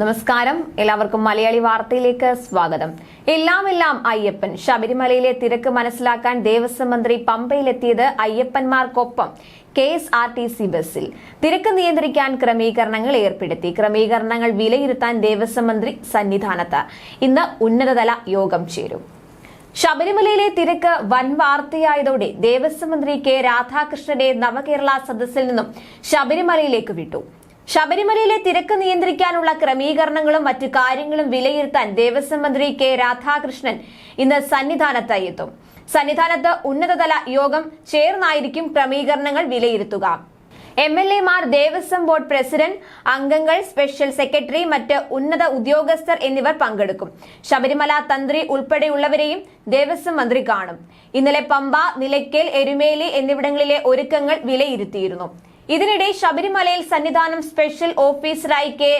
നമസ്കാരം. എല്ലാവർക്കും മലയാളി വാർത്തയിലേക്ക് സ്വാഗതം. എല്ലാം എല്ലാം അയ്യപ്പൻ. ശബരിമലയിലെ തിരക്ക് മനസ്സിലാക്കാൻ ദേവസ്വം മന്ത്രി പമ്പയിലെത്തിയത് അയ്യപ്പന്മാർക്കൊപ്പം K S R T C ബസ്സിൽ. തിരക്ക് നിയന്ത്രിക്കാൻ ക്രമീകരണങ്ങൾ ഏർപ്പെടുത്തി. ക്രമീകരണങ്ങൾ വിലയിരുത്താൻ ദേവസ്വം മന്ത്രി സന്നിധാനത്ത് ഇന്ന് ഉന്നതതല യോഗം ചേരും. ശബരിമലയിലെ തിരക്ക് വൻ വാർത്തയായതോടെ ദേവസ്വം മന്ത്രി കെ രാധാകൃഷ്ണന്റെ നവകേരള സദസ്സിൽ നിന്നും ശബരിമലയിലേക്ക് വിട്ടു. ശബരിമലയിലെ തിരക്ക് നിയന്ത്രിക്കാനുള്ള ക്രമീകരണങ്ങളും മറ്റു കാര്യങ്ങളും വിലയിരുത്താൻ ദേവസ്വം മന്ത്രി കെ രാധാകൃഷ്ണൻ ഇന്ന് സന്നിധാനത്തായി എത്തും. സന്നിധാനത്ത് ഉന്നതതല യോഗം ചേർന്നായിരിക്കും ക്രമീകരണങ്ങൾ വിലയിരുത്തുക. എം എൽ എമാർ ദേവസ്വം ബോർഡ് പ്രസിഡന്റ് അംഗങ്ങൾ സ്പെഷ്യൽ സെക്രട്ടറി മറ്റ് ഉന്നത ഉദ്യോഗസ്ഥർ എന്നിവർ പങ്കെടുക്കും. ശബരിമല തന്ത്രി ഉൾപ്പെടെയുള്ളവരെയും ദേവസ്വം മന്ത്രി കാണും. ഇന്നലെ പമ്പ നിലയ്ക്കൽ എരുമേലി എന്നിവിടങ്ങളിലെ ഒരുക്കങ്ങൾ വിലയിരുത്തിയിരുന്നു. ഇതിനിടെ ശബരിമലയിൽ സന്നിധാനം സ്പെഷ്യൽ ഓഫീസറായി K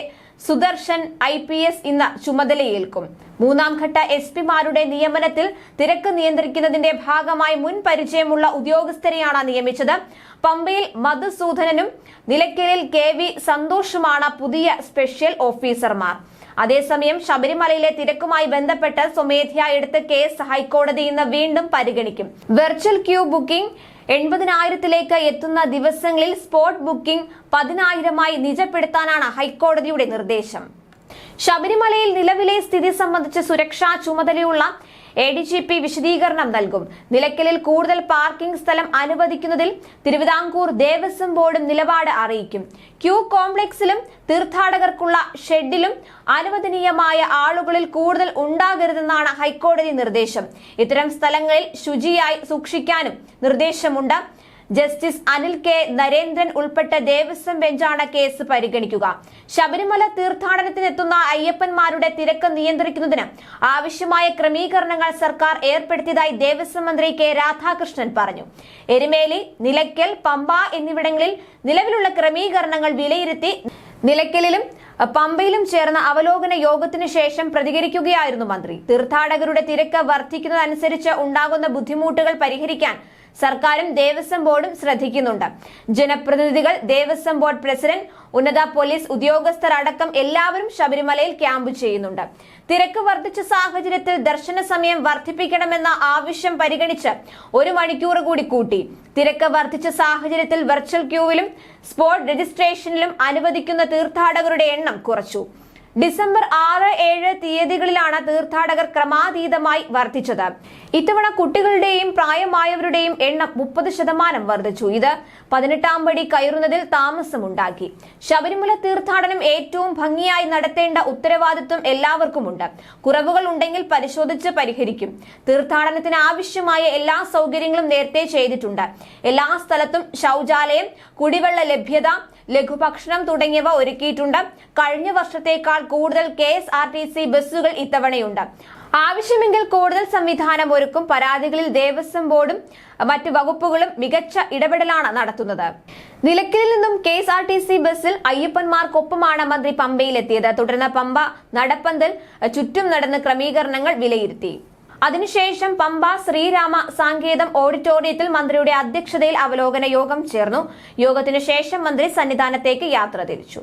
Sudarshan I P S ഇന്ന് ചുമതലയേൽക്കും. മൂന്നാം ഘട്ട എസ് പിമാരുടെ നിയമനത്തിൽ തിരക്ക് നിയന്ത്രിക്കുന്നതിന്റെ ഭാഗമായി മുൻ പരിചയമുള്ള ഉദ്യോഗസ്ഥരെയാണ് നിയമിച്ചത്. പമ്പയിൽ മധുസൂദനനും നിലയ്ക്കലിൽ കെ വി സന്തോഷുമാണ് പുതിയ സ്പെഷ്യൽ ഓഫീസർമാർ. അതേസമയം ശബരിമലയിലെ തിരക്കുമായി ബന്ധപ്പെട്ട് സ്വമേധ്യ എടുത്ത കേസ് ഹൈക്കോടതി ഇന്ന് വീണ്ടും പരിഗണിക്കും. വെർച്വൽ ക്യൂ ബുക്കിംഗ് എൺപതിനായിരത്തിലേക്ക് എത്തുന്ന ദിവസങ്ങളിൽ സ്പോട്ട് ബുക്കിംഗ് പതിനായിരമായി നിജപ്പെടുത്താനാണ് ഹൈക്കോടതിയുടെ നിർദ്ദേശം. ശബരിമലയിൽ നിലവിലെ സ്ഥിതി സംബന്ധിച്ച് സുരക്ഷാ ചുമതലയുള്ള എ ഡി ജി പി വിശദീകരണം നൽകും. നിലയ്ക്കലിൽ കൂടുതൽ പാർക്കിംഗ് സ്ഥലം അനുവദിക്കുന്നതിൽ തിരുവിതാംകൂർ ദേവസ്വം ബോർഡ് നിലപാട് അറിയിക്കും. ക്യൂ കോംപ്ലക്സിലും തീർത്ഥാടകർക്കുള്ള ഷെഡിലും അനുവദനീയമായ ആളുകളിൽ കൂടുതൽ ഉണ്ടാകരുതെന്നാണ് ഹൈക്കോടതി നിർദ്ദേശം. ഇത്തരം സ്ഥലങ്ങളിൽ ശുചിയായി സൂക്ഷിക്കാനും നിർദ്ദേശമുണ്ട്. ജസ്റ്റിസ് അനിൽ കെ നരേന്ദ്രൻ ഉൾപ്പെട്ട ദേവസ്വം ബെഞ്ചാണ് കേസ് പരിഗണിക്കുക. ശബരിമല തീർത്ഥാടനത്തിനെത്തുന്ന അയ്യപ്പന്മാരുടെ തിരക്ക് നിയന്ത്രിക്കുന്നതിന് ആവശ്യമായ ക്രമീകരണങ്ങൾ സർക്കാർ ഏർപ്പെടുത്തിയതായി ദേവസ്വം മന്ത്രി കെ രാധാകൃഷ്ണൻ പറഞ്ഞു. എരുമേലി നിലയ്ക്കൽ പമ്പ എന്നിവിടങ്ങളിൽ നിലവിലുള്ള ക്രമീകരണങ്ങൾ വിലയിരുത്തി നിലയ്ക്കലിലും പമ്പയിലും ചേർന്ന അവലോകന യോഗത്തിനു ശേഷം പ്രതികരിക്കുകയായിരുന്നു മന്ത്രി. തീർത്ഥാടകരുടെ തിരക്ക് വർദ്ധിക്കുന്നതനുസരിച്ച് ഉണ്ടാകുന്ന ബുദ്ധിമുട്ടുകൾ പരിഹരിക്കാൻ സർക്കാരും ദേവസ്വം ബോർഡും ശ്രദ്ധിക്കുന്നുണ്ട്. ജനപ്രതിനിധികൾ ദേവസ്വം ബോർഡ് പ്രസിഡന്റ് ഉന്നത പോലീസ് ഉദ്യോഗസ്ഥർ അടക്കം എല്ലാവരും ശബരിമലയിൽ ക്യാമ്പ് ചെയ്യുന്നുണ്ട്. തിരക്ക് വർദ്ധിച്ച സാഹചര്യത്തിൽ ദർശന സമയം വർദ്ധിപ്പിക്കണമെന്ന ആവശ്യം പരിഗണിച്ച് ഒരു മണിക്കൂർ കൂടി കൂട്ടി. തിരക്ക് വർദ്ധിച്ച സാഹചര്യത്തിൽ വെർച്വൽ ക്യൂവിലും സ്പോട്ട് രജിസ്ട്രേഷനിലും അനുവദിക്കുന്ന തീർത്ഥാടകരുടെ എണ്ണം കുറച്ചു. ഡിസംബർ ആറ് ഏഴ് തീയതികളിലാണ് തീർത്ഥാടകർ ക്രമാതീതമായി വർദ്ധിച്ചത്. ഇത്തവണ കുട്ടികളുടെയും പ്രായമായവരുടെയും എണ്ണം മുപ്പത് ശതമാനം വർദ്ധിച്ചു. ഇത് പതിനെട്ടാം പടി കയറുന്നതിൽ താമസമുണ്ടാക്കി. ശബരിമല തീർത്ഥാടനം ഏറ്റവും ഭംഗിയായി നടത്തേണ്ട ഉത്തരവാദിത്വം എല്ലാവർക്കുമുണ്ട്. കുറവുകൾ ഉണ്ടെങ്കിൽ പരിശോധിച്ച് പരിഹരിക്കും. തീർത്ഥാടനത്തിന് ആവശ്യമായ എല്ലാ സൗകര്യങ്ങളും നേരത്തെ ചെയ്തിട്ടുണ്ട്. എല്ലാ സ്ഥലത്തും ശൗചാലയം കുടിവെള്ള ലഭ്യത ലഘുഭക്ഷണം തുടങ്ങിയവ ഒരുക്കിയിട്ടുണ്ട്. കഴിഞ്ഞ വർഷത്തേക്കാൾ കൂടുതൽ K S R T C ബസ്സുകൾ ഇത്തവണയുണ്ട്. ആവശ്യമെങ്കിൽ കൂടുതൽ സംവിധാനം ഒരുക്കും. പരാതികളിൽ ദേവസ്വം ബോർഡും മറ്റു വകുപ്പുകളും മികച്ച ഇടപെടലാണ് നടത്തുന്നത്. നിലയ്ക്കലിൽ നിന്നും K S R T C ബസ്സിൽ അയ്യപ്പന്മാർക്കൊപ്പമാണ് മന്ത്രി പമ്പയിലെത്തിയത്. തുടർന്ന് പമ്പ നടപ്പന്തൽ ചുറ്റും നടന്ന് ക്രമീകരണങ്ങൾ വിലയിരുത്തി. അതിനുശേഷം പമ്പ ശ്രീരാമ സാങ്കേതം ഓഡിറ്റോറിയത്തിൽ മന്ത്രിയുടെ അധ്യക്ഷതയിൽ അവലോകന യോഗം ചേർന്നു. യോഗത്തിനു ശേഷം മന്ത്രി സന്നിധാനത്തേക്ക് യാത്ര തിരിച്ചു.